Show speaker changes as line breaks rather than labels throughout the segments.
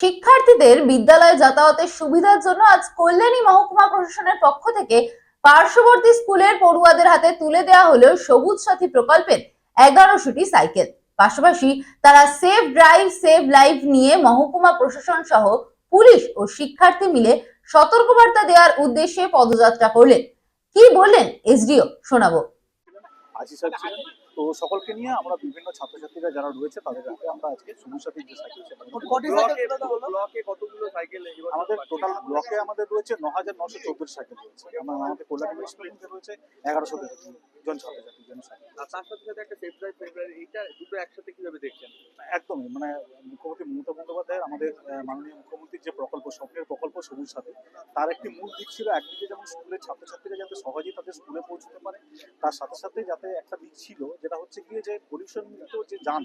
শিক্ষার্থীদের বিদ্যালয়ে যাতায়াতের সুবিধার জন্য আজ কল্যাণী মহকুমা প্রশাসনের পক্ষ থেকে পার্শ্ববর্তী স্কুলের পড়ুয়াদের হাতে তুলে দেওয়া হলো সবুজ সাথী প্রকল্পের এগারোশোটি সাইকেল। পাশাপাশি তারা সেফ ড্রাইভ সেভ লাইফ নিয়ে মহকুমা প্রশাসন সহ পুলিশ ও শিক্ষার্থী মিলে সতর্কবার্তা দেওয়ার উদ্দেশ্যে পদযাত্রা করলেন। কি বললেন এসডিও? শোনাবো।
তো সকলকে নিয়ে আমরা বিভিন্ন ছাত্রছাত্রীরা যারা রয়েছে তাদের হাতে আমরা আজকে সবুজ সাথীর যে সাইকেল?
ব্লকে কতগুলো সাইকেল
আমাদের টোটাল ব্লকে আমাদের রয়েছে ন হাজার নশো চোদ্দ সাইকেল রয়েছে। আমরা আমাদের কল্যাণী রয়েছে এগারোশো জন ছাত্রছাত্রীর জন্য সাইকেল
তার সাথে সাথে একটা সেফ ড্রাইভ সেফ ড্রাইভ এইটা দুটো একসাথে কীভাবে দেখছেন?
একদমই মানে মুখ্যমন্ত্রী মমতা বন্দ্যোপাধ্যায়ের আমাদের মাননীয় মুখ্যমন্ত্রীর যে প্রকল্প স্বপ্নের প্রকল্প সবুজ সাথী তার একটি মূল দিক ছিল একদিকে যেমন স্কুলের ছাত্রছাত্রীরা যাতে সহজেই তাদের স্কুলে পৌঁছতে পারে, তার সাথে সাথে যাতে একটা দিক ছিল যেটা হচ্ছে গিয়ে যে পলিউশন মুক্ত যে যান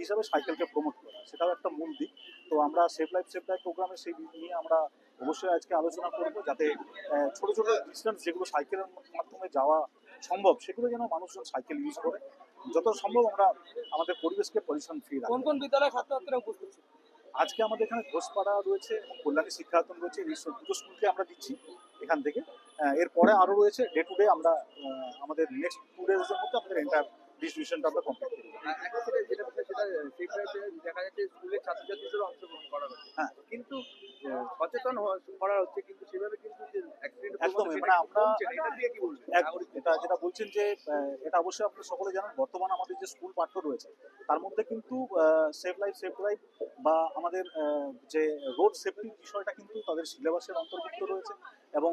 হিসাবে সাইকেলকে প্রমোট করা, সেটাও একটা মূল দিক। তো আমরা সেফ লাইফ সেফ লাইফ প্রোগ্রামে সেই দিক নিয়ে আমরা অবশ্যই আজকে আলোচনা করব যাতে ছোট ছোট ডিস্টেন্স যেগুলো সাইকেলের মাধ্যমে যাওয়া সম্ভব, সেগুলো যেন মানুষজন সাইকেল ইউজ করে। যত সম্ভব আমরা আমাদের পরিবেশকে পরিচ্ছন্ন ফ্রি
কোন কোন বিদ্যালয়ের ছাত্রছাত্রীরা উপস্থিত?
আজকে আমাদের এখানে ঘোষপাড়া রয়েছে কল্যাণী শিক্ষায়তন রয়েছে। এই দুটো স্কুলকে আমরা দিচ্ছি এখান থেকে। এরপরে আরও রয়েছে ডে টু ডে আমরা আমাদের নেক্সট টু ডেজের মধ্যে আমাদের এন্টার ডিস্ট্রিবিউশনটা আমরা কমপ্লিট
করি ড্রাইভে দেখা যাচ্ছে স্কুলের ছাত্রছাত্রীদেরও অংশগ্রহণ করা হচ্ছে।
হ্যাঁ।
কিন্তু সচেতন করা হচ্ছে কিন্তু সেভাবে কিন্তু
একদমই, মানে আমরা-
এটা
যেটা বলছেন যে এটা অবশ্যই আপনারা সকলে জানেন বর্তমান আমাদের যে স্কুল পাঠ্য রয়েছে তার মধ্যে কিন্তু সেফ লাইফ সেফ লাইফ বা আমাদের যে রোড সেফটির বিষয়টা কিন্তু তাদের সিলেবাসের অন্তর্ভুক্ত রয়েছে এবং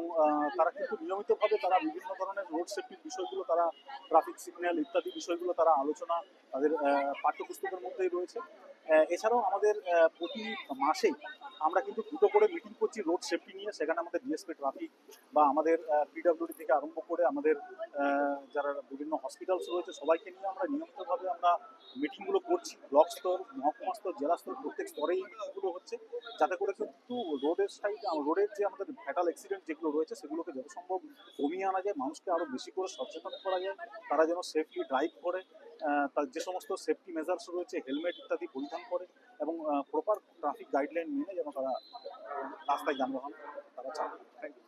তারা কিন্তু নিয়মিতভাবে তারা বিভিন্ন ধরনের রোড সেফটির বিষয়গুলো তারা ট্রাফিক সিগন্যাল ইত্যাদি বিষয়গুলো তারা আলোচনা তাদের পাঠ্যপুস্তকের মধ্যেই রয়েছে। এছাড়াও আমাদের প্রতি মাসেই আমরা কিন্তু দুটো করে মিটিং করছি রোড সেফটি নিয়ে। সেখানে আমাদের ডিএসপি ট্রাফিক বা আমাদের পিডব্লিউডি থেকে আরম্ভ করে আমাদের যারা বিভিন্ন হসপিটালস রয়েছে, সবাইকে নিয়ে আমরা নিয়মিতভাবে আমরা মিটিংগুলো করছি। ব্লক স্তর, মহকুমা স্তর, জেলা স্তর, প্রত্যেক স্তরেই মিটিংগুলো হচ্ছে, যাতে করে কিন্তু রোডের সাইড রোডের যে আমাদের ফ্যাটাল অ্যাক্সিডেন্ট যেগুলো রয়েছে, সেগুলোকে যত সম্ভব কমিয়ে আনা যায়, মানুষকে আরও বেশি করে সচেতন করা যায়, তারা যেন সেফলি ড্রাইভ করে। তার যে সমস্ত সেফটি মেজার্স রয়েছে হেলমেট ইত্যাদি পরিধান করে এবং প্রপার ট্রাফিক গাইডলাইন মেনে যেন তারা রাস্তায় যানবাহন তারা চালায়।